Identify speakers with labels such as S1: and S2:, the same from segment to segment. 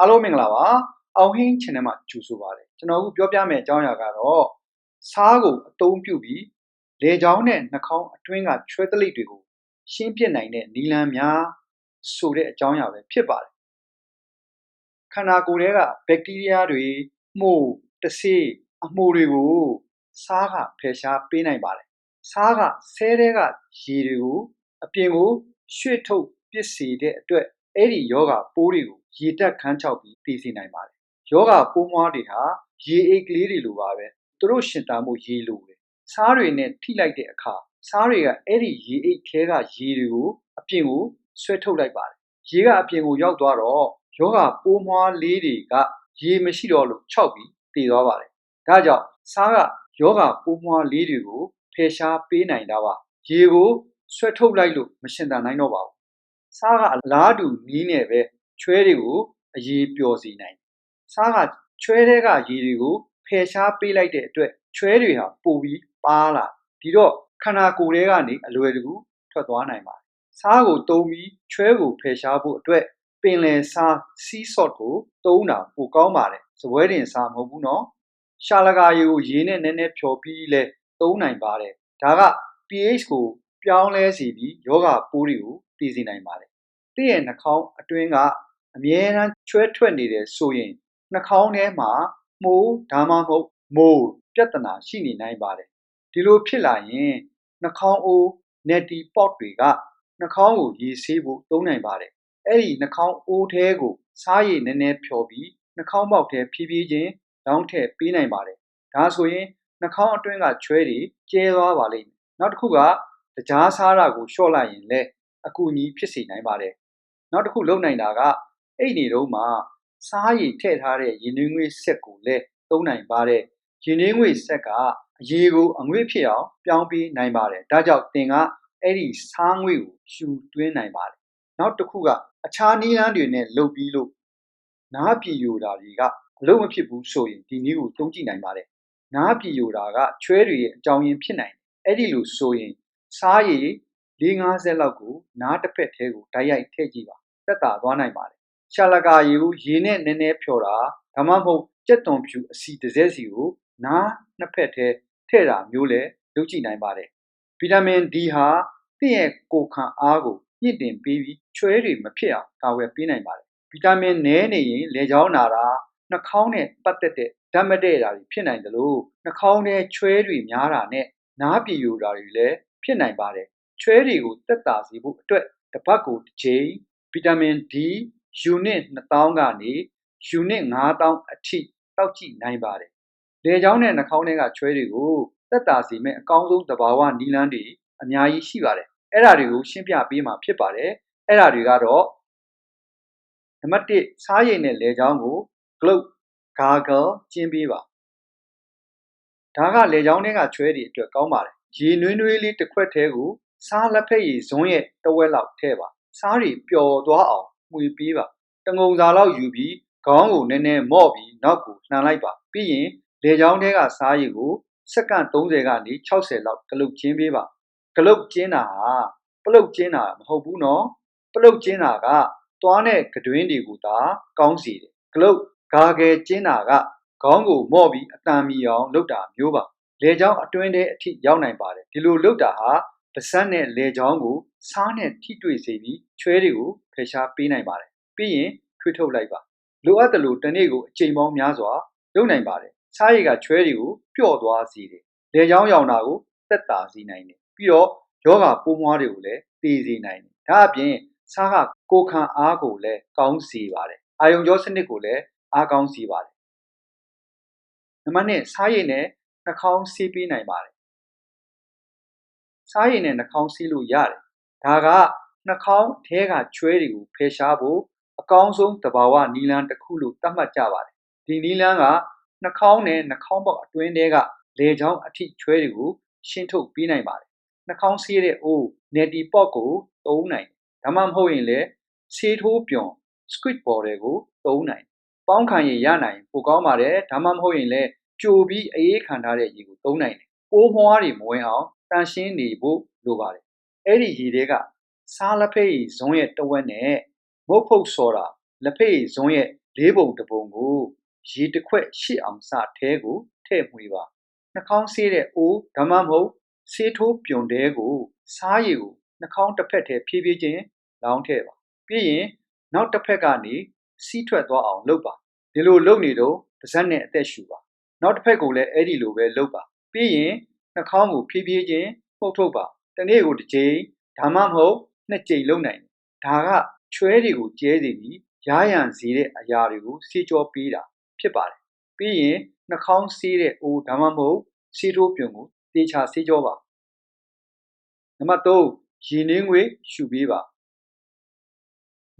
S1: အားလုံးမင်္ဂလာပါအောင်ဟင်း channel မှာကြိုဆိုပါရစေကျွန်တော်အခုပြောပြမယ့်အကြောင်းအရာကတော့စားကိုအသုံးပြုပြီးလေချောင်းနဲ့နှာခေါင်းအတွင်းကချွဲတလိပ်တွေကိုရှင်းပြနိုင်တဲ့နီလန်းများဆိုတဲ့အကြောင်းအရာပဲဖြစ်ပါတယ်ခန္ဓာကိုယ်ထဲကဘက်တီးရီးယားတွေမှုန့်တဆေးအမှုတွေကိုစားကဖယ်ရှားပေးနိုင်ပါတယ်စားကဆဲတဲ့ကရေတွေကိုအပြင်ကိုရွှေ့ထုတ်ပစ်စေတဲ့အတွက် အဲ့ဒီယောဂပိုးတွေကိုရေတက်ခန်းချောက်ပြီးတည်စေနိုင်ပါတယ်ယောဂပိုးမွားတွေဟာရေအိတ်ကလေးတွေလိုပါပဲသူတို့ရှင်တာမှုရေလိုတယ်စားတွေနဲ့ထိလိုက်တဲ့အခါစားတွေကအဲ့ဒီရေအိတ်ခဲကရေတွေကိုအပြင်ကိုဆွဲထုတ်လိုက်ပါတယ်ရေကအပြင်ကိုရောက်သွားတော့ယောဂပိုးမွားလေးတွေကရေမရှိတော့လို့ခြောက်ပြီးတည်သွားပါတယ်ဒါကြောင့်စားကယောဂပိုးမွားလေးတွေကိုဖယ်ရှားပေးနိုင်တာပါရေကိုဆွဲထုတ်လိုက်လို့မရှင်တန်နိုင်တော့ပါဘူး စားကအလားတူနီးနဲ့ပဲချွဲတွေကိုအရေးပျော်စေနိုင်စားကချွဲတဲ့ကရေတွေကိုဖယ်ရှားပေးလိုက်တဲ့အတွက်ချွဲတွေဟာပိုပြီးပါလာဒီတော့ခန္ဓာကိုယ်ထဲကနေအလွယ်တကူထွက်သွားနိုင်ပါတယ်စားကိုတုံးပြီးချွဲကိုဖယ်ရှားဖို့အတွက်ပင်လယ်စားစီးဆော့ကိုတုံးတာပိုကောင်းပါတယ်စပွဲတင်စားမဟုတ်ဘူးနော်ရှာလကာရေကိုရေနဲ့နည်းနည်းဖြော်ပြီးလဲတုံးနိုင်ပါတယ်ဒါက pH ကိုပြောင်းလဲစေပြီးယောဂပိုးတွေကိုတည်စေနိုင်ပါတယ်။ တည့်ရဲ့နှာခေါင်းအတွင်းကအမြဲတမ်းချွဲထွက်နေတယ်ဆိုရင်နှာခေါင်းထဲမှာမှုဒါမှမဟုတ်မိုးပြဿနာရှိနေနိုင်ပါတယ်။ဒီလိုဖြစ်လာရင်နှာခေါင်းအိုး neti pot တွေကနှာခေါင်းကိုရေဆေးဖို့သုံးနိုင်ပါတယ်။အဲ့ဒီနှာခေါင်းအိုးထဲကိုစားရည်နည်းနည်းဖြော်ပြီးနှာခေါင်းပေါက်ထဲဖြည်းဖြည်းချင်းလောင်းထည့်ပေးနိုင်ပါတယ်။ဒါဆိုရင်နှာခေါင်းအတွင်းကချွဲတွေကျဲသွားပါလိမ့်မယ်။နောက်တစ်ခုကတကြားစားတာကိုလျှော့လိုက်ရင်လည်းအကူအညီဖြစ်စေနိုင်ပါတယ်။ နောက်တစ်ခုလုပ်နိုင်တာကအဲ့ဒီတော့မှစားရည်ထည့်ထားတဲ့ရင်းနှီးငွေ့ဆက်ကိုလည်းသုံးနိုင်ပါတယ်။ရင်းနှီးငွေ့ဆက်ကအရေးကိုအငွေ့ဖြစ်အောင်ပြောင်းပေးနိုင်ပါတယ်။ဒါကြောင့်သင်ကအဲ့ဒီစားငွေ့ကိုရှူသွင်းနိုင်ပါတယ်။နောက်တစ်ခုကအခြားနည်းလမ်းတွေနဲ့လုပ်ပြီးလို့နားပြည်ယူတာတွေကအလုံးမဖြစ်ဘူးဆိုရင်ဒီနည်းကိုသုံးကြည့်နိုင်ပါတယ်။နားပြည်ယူတာကချွဲတွေရဲ့အကြောင်းရင်းဖြစ်နိုင်တယ်။အဲ့ဒီလိုဆိုရင်စားရည်4-50လောက်ကိုနားတစ်ဖက်ထဲကိုဓာတ်ရိုက်ထည့်ကြည့်ပါ တက်တာသွားနိုင်ပါတယ်ရှာလကာရည်ကိုရေနဲ့နည်းနည်းဖြော်တာဒါမှမဟုတ်ကြက်သွန်ဖြူအစီတစ်စက်စီကိုနားနှစ်ဖက်ထဲထည့်တာမျိုးလည်းလုပ်ကြည့်နိုင်ပါတယ်ဗီတာမင် D ဟာတင့်ရဲ့ကိုခံအားကိုမြင့်တင်ပေးပြီးချွဲတွေမဖြစ်အောင်ကာဝယ်ပေးနိုင်ပါတယ်ဗီတာမင်နည်းနေရင်လေချောင်းနာတာနှာခေါင်းနဲ့ပတ်သက်တဲ့ဓာတ်မတည့်တာတွေဖြစ်နိုင်တယ်လို့နှာခေါင်းထဲချွဲတွေများတာနဲ့နားပြည်ယူတာတွေလည်းဖြစ်နိုင်ပါတယ်ချွဲတွေကိုတက်တာစေဖို့အတွက်တစ်ပတ်ကိုတစ်ချိန် ဗီတာမင် D ယူနစ်2000ကနေယူနစ်9000အထိတောက်ကြည့်နိုင်ပါတယ်လေချောင်းနဲ့နှာခေါင်းထဲကချွဲတွေကိုတက်တာစေမဲ့အကောင်းဆုံးသဘာဝနီလန်းတွေအများကြီးရှိပါတယ်အဲ့ဒါတွေကိုရှင်းပြပေးမှာဖြစ်ပါတယ်အဲ့ဒါတွေကတော့နံပါတ်1စားရည်နဲ့လေချောင်းကို globe gargle ကျင်းပေးပါဒါကလေချောင်းတွေကချွဲတွေအတွက်ကောင်းပါတယ်ရေနွေးနွေးလေးတစ်ခွက်သေးကိုစားလက်ဖက်ရည်ဇွန်းရဲ့တဝက်လောက်ထည့်ပါ စားတွေပျော်သွားအောင်မှွေပေးပါတငုံစာလောက်ယူပြီးခေါင်းကိုနည်းနည်းမော့ပြီးနောက်ကိုလှန်လိုက်ပါပြီးရင်လေချောင်းထဲကစားရည်ကိုစက္ကန့်30ကနေ60လောက်ကလုတ်ချင်းပေးပါကလုတ်ကျင်းတာဟာပလုတ်ကျင်းတာမဟုတ်ဘူးနော်ပလုတ်ကျင်းတာကသွားနဲ့ကတွင်းတွေကိုသာကောင်းစေတယ်ကလုတ်ဂါဂယ်ကျင်းတာကခေါင်းကိုမော့ပြီးအတန်မီအောင်လုပ်တာမျိုးပါလေချောင်းအတွင်းထဲအထိရောက်နိုင်ပါတယ်ဒီလိုလုပ်တာဟာပါးစပ်နဲ့လေချောင်းကို စားနဲ့ထိတွေ့စေပြီးချွဲတွေကိုဖယ်ရှားပေးနိုင်ပါတယ်ပြီးရင်ထွေးထုတ်လိုက်ပါလိုအပ်တယ်လို့တနေ့ကိုအချိန်ပေါင်းများစွာလုပ်နိုင်ပါတယ်စားရည်ကချွဲတွေကိုပျော့သွားစေတယ်လေချောင်းရောင်တာကိုတက်တာစေနိုင်တယ်ပြီးတော့ယောဂပိုးမွားတွေကိုလည်းတည်စေနိုင်တယ်ဒါအပြင်စားကကိုခံအားကိုလည်းကောင်းစေပါတယ်အာယုံကြောစနစ်ကိုလည်းအားကောင်းစေပါတယ်နံပါတ်1စားရည်နဲ့နှာခေါင်းဆေးပေးနိုင်ပါတယ်စားရည်နဲ့နှာခေါင်းဆေးလို့ရတယ် ဒါကနှာခေါင်းထဲကချွဲတွေကိုဖယ်ရှားဖို့အကောင်းဆုံးသဘာဝနီလန်းတစ်ခုလို့သတ်မှတ်ကြပါတယ်ဒီနီလန်းကနှာခေါင်းနဲ့နှာခေါင်းပေါက်အတွင်းထဲကလေချောင်းအထိချွဲတွေကိုရှင်းထုတ်ပေးနိုင်ပါတယ်နှာခေါင်းဆေးတဲ့အိုး neti pot ကိုသုံးနိုင်ဒါမှမဟုတ်ရင်လည်းဆေးထိုးပြွန် squid ball တွေကိုသုံးနိုင်ပေါင်းခံရရနိုင်ပိုကောင်းပါတယ်ဒါမှမဟုတ်ရင်လည်းကြိုပြီးအေးခံထားတဲ့ရေကိုသုံးနိုင်တယ်ပိုးမွှားတွေမဝင်အောင်တန်ရှင်းနေဖို့လိုပါတယ် အဲ့ဒီရေတွေကစားလက်ဖက်ရည်ဇုံးရဲ့တဝက်နဲ့မုတ်ဖုတ်ဆော်တာလက်ဖက်ရည်ဇုံးရဲ့လေးပုံတစ်ပုံကိုရေတစ်ခွက်ရှစ်အောင်စထဲကိုထည့်မှွေပါနှာခေါင်းဆေးတဲ့အိုးဒါမှမဟုတ်ဆေးထိုးပြွန်တဲကိုစားရည်ကိုနှာခေါင်းတစ်ဖက်ထဲဖြည်းဖြည်းချင်းလောင်းထည့်ပါပြီးရင်နောက်တစ်ဖက်ကနေစီးထွက်သွားအောင်လုပ်ပါဒီလိုလုပ်နေတော့ပါးစပ်နဲ့အသက်ရှူပါနောက်တစ်ဖက်ကိုလည်းအဲ့ဒီလိုပဲလုပ်ပါပြီးရင်နှာခေါင်းကိုဖြည်းဖြည်းချင်းမှုတ်ထုတ်ပါ တနေ့ကိုတစ်ကြိမ်ဒါမှမဟုတ်နှစ်ကြိမ်လုပ်နိုင်တယ်ဒါကချွဲတွေကိုကျဲစေပြီးရားရန်စေတဲ့အရာတွေကိုစေကြောပေးတာဖြစ်ပါတယ်ပြီးရင်နှာခေါင်းဆေးတဲ့အိုးဒါမှမဟုတ်ဆေးထိုးပြုံကိုတေချာဆေးကြောပါနံပါတ်3ရေနှင်းငွေရှူပေးပါ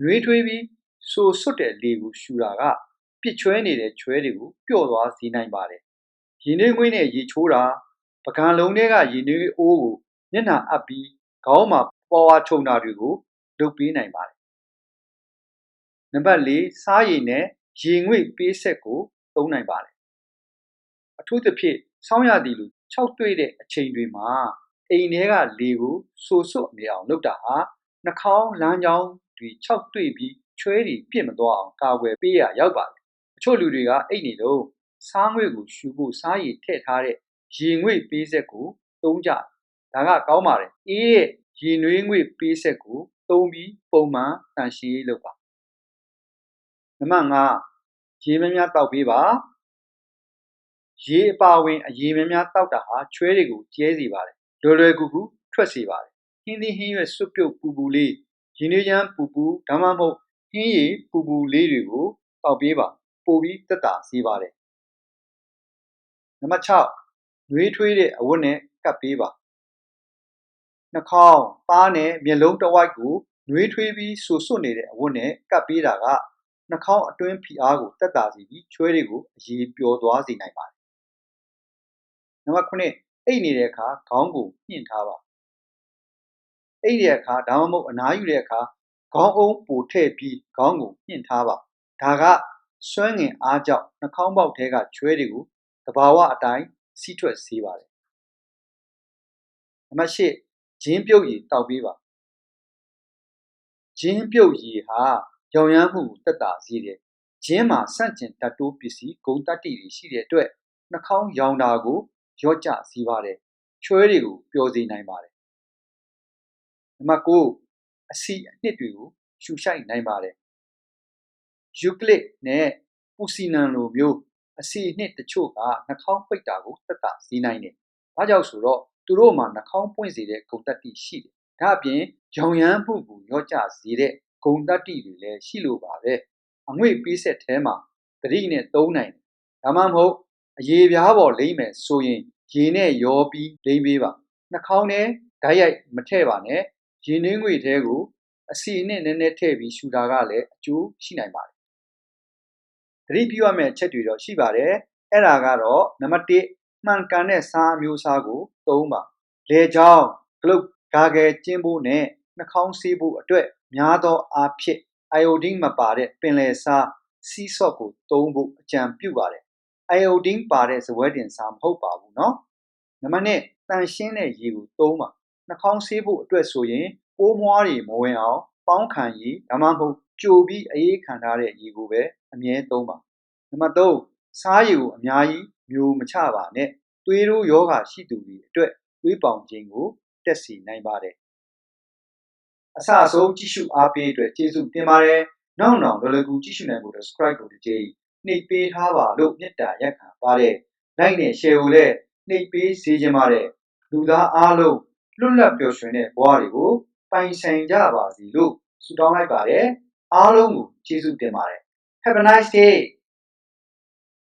S1: နှွေးထွေးပြီးဆိုဆွတ်တဲ့လေကိုရှူတာကပြစ်ချွဲနေတဲ့ချွဲတွေကိုပျော့သွားစေနိုင်ပါတယ်ရေနှင်းငွေနဲ့ရေချိုးတာပကံလုံးထဲကရေနှွေးအိုးကို မျက်နှာအပ်ပြီးခေါင်းမှာပေါ်ဝါခြုံတာတွေကိုလုပ်ပေးနိုင်ပါတယ်။နံပါတ်၄စားရည်နဲ့ရေငွေ့ပေးဆက်ကိုသုံးနိုင်ပါတယ်။အထူးသဖြင့်ဆောင်းရသည်လူ၆တွေ့တဲ့အချိန်တွေမှာအိမ်ထဲကလေကိုဆိုဆွတ်အမြဲအောင်လုပ်တာဟာနှာခေါင်းလမ်းကြောင်းတွေ၆တွေ့ပြီးချွဲတွေပြစ်မသွားအောင်ကာကွယ်ပေးရရောက်ပါတယ်။အချို့လူတွေကအိတ်နေလို့စားငွေ့ကိုရှူဖို့စားရည်ထည့်ထားတဲ့ရေငွေ့ပေးဆက်ကိုသုံးကြ ဒါကကောင်းပါတယ်အေးရဲ့ရေနွေးငွေ့ပေးဆက်ကိုသုံးပြီးပုံမှန်တန်ရှင်းရေးလုပ်ပါနံပါတ်5ရေများများတောက်ပေးပါရေအပါဝင်အရေများများတောက်တာဟာချွဲတွေကိုကျဲစေပါတယ်လွယ်လွယ်ကူကူထွက်စေပါတယ်ဟင်းသီးဟင်းရွက်စွပ်ပြုတ်ပူပူလေးရင်းနှီးချမ်းပူပူဒါမှမဟုတ်ဟင်းရည်ပူပူလေးတွေကိုတောက်ပေးပါပို့ပြီးတက်တာစေပါတယ်နံပါတ်6နှွေးထွေးတဲ့အဝတ်နဲ့ကပ်ပေးပါ နှာခေါင်းသားနဲ့မျက်လုံးတစ်ဝိုက်ကိုနှွေးထွေးပြီးဆူဆွတ်နေတဲ့အဝတ်နဲ့ကပ်ပေးတာကနှာခေါင်းအတွင်းဖိအားကိုတက်တာစေပြီးချွဲတွေကိုအရေးပျော်သွားစေနိုင်ပါတယ်နံပါတ်9အိတ်နေတဲ့အခါခေါင်းကိုညှင့်ထားပါအိတ်တဲ့အခါဒါမှမဟုတ်အနားယူတဲ့အခါခေါင်းအုံးပိုထည့်ပြီးခေါင်းကိုညှင့်ထားပါဒါကစွမ်းငင်အားကြောင့်နှာခေါင်းပေါက်ထဲကချွဲတွေကိုတဘာဝအတိုင်းစီးထွက်စေပါတယ်နံပါတ်8 ဂျင်းပြုတ်ရည်တောက်ပေးပါဂျင်းပြုတ်ရည်ဟာရောင်ရမ်းမှုကိုတက်တာစေတယ်ဂျင်းမှာဆန့်ကျင်တတ်တိုးပစ္စည်းဂုံတက်တီတွေရှိတဲ့အတွက်နှာခေါင်းရောင်တာကိုရော့ကျစေပါတယ်ချွဲတွေကိုပျော်စေနိုင်ပါတယ်နံပါတ်9အစီအနှစ်တွေကိုရှူရှိုက်နိုင်ပါတယ်ယူကလစ်နဲ့ပူစီနန်လိုမျိုးအစီအနှစ်တချို့ကနှာခေါင်းပိတ်တာကိုတက်တာစေနိုင်တယ်။ဘာကြောင့်ဆိုတော့ သူတို့မှာနှာခေါင်းပွင့်စေတဲ့ဂုံတက်တိရှိတယ်။ဒါအပြင်ရောင်ရမ်းမှုကိုရော့ကျစေတဲ့ဂုံတက်တိတွေလည်းရှိလို့ပါပဲ။အငွေ့ပေးဆက်ထဲမှာတတိနဲ့သုံးနိုင်တယ်။ဒါမှမဟုတ်အရေပြားပေါ်လိမ့်မယ်ဆိုရင်ရေနဲ့ရောပြီးလိမ့်ပေးပါ။နှာခေါင်းနဲ့ဓာတ်ရိုက်မထည့်ပါနဲ့။ရေနှင်းငွေထဲကိုအစီနဲ့နည်းနည်းထည့်ပြီးရှူတာကလည်းအကျိုးရှိနိုင်ပါတယ်။သတိပြုရမယ့်အချက်တွေတော့ရှိပါတယ်။အဲ့ဒါကတော့နံပါတ်1 မှန်ကန်တဲ့စားအမျိုးအစားကိုသုံးပါ။လေချောင်း၊ဂလုတ်၊ဂါဂယ်ကျင်းဖို့နဲ့နှာခေါင်းဆေးဖို့အတွက်များသောအားဖြင့်အိုင်ယိုဒင်းမပါတဲ့ပင်လယ်စားစီးဆော့ကိုသုံးဖို့အကြံပြုပါတယ်။အိုင်ယိုဒင်းပါတဲ့ဇဝဲတင်စားမဟုတ်ပါဘူးနော်။နံပါတ်1တန်ရှင်းတဲ့ရေကိုသုံးပါ။နှာခေါင်းဆေးဖို့အတွက်ဆိုရင်ပိုးမွားတွေမဝင်အောင်ပေါင်းခံရည်ဒါမှမဟုတ်ကြိုပြီးအေးခံထားတဲ့ရေကိုပဲအမြဲသုံးပါ။နံပါတ်3စားရည်ကိုအများကြီး မျိုးမချပါနဲ့သွေးရိုးယောဂရှိသူတွေအတွက်သွေးပေါင်ခြင်းကိုတက်စီနိုင်ပါတယ်အစအဆုံးကြည့်ရှုအားပေးအတွက်ကျေးဇူးတင်ပါတယ်နောက်နောက်လော်လကူကြည့်ရှုနိုင်ဖို့ subscribe ကိုတစ်ကြိမ်နှိပ်ပေးထားပါလို့မေတ္တာရက်ခံပါတယ် like နဲ့ share ကိုလည်းနှိပ်ပေးစေချင်ပါတယ်လူသားအားလုံးလွတ်လပ်ပျော်ရွှင်တဲ့ဘဝတွေကိုပိုင်ဆိုင်ကြပါစီလို့ဆုတောင်းလိုက်ပါတယ်အားလုံးကိုကျေးဇူးတင်ပါတယ် Have a nice day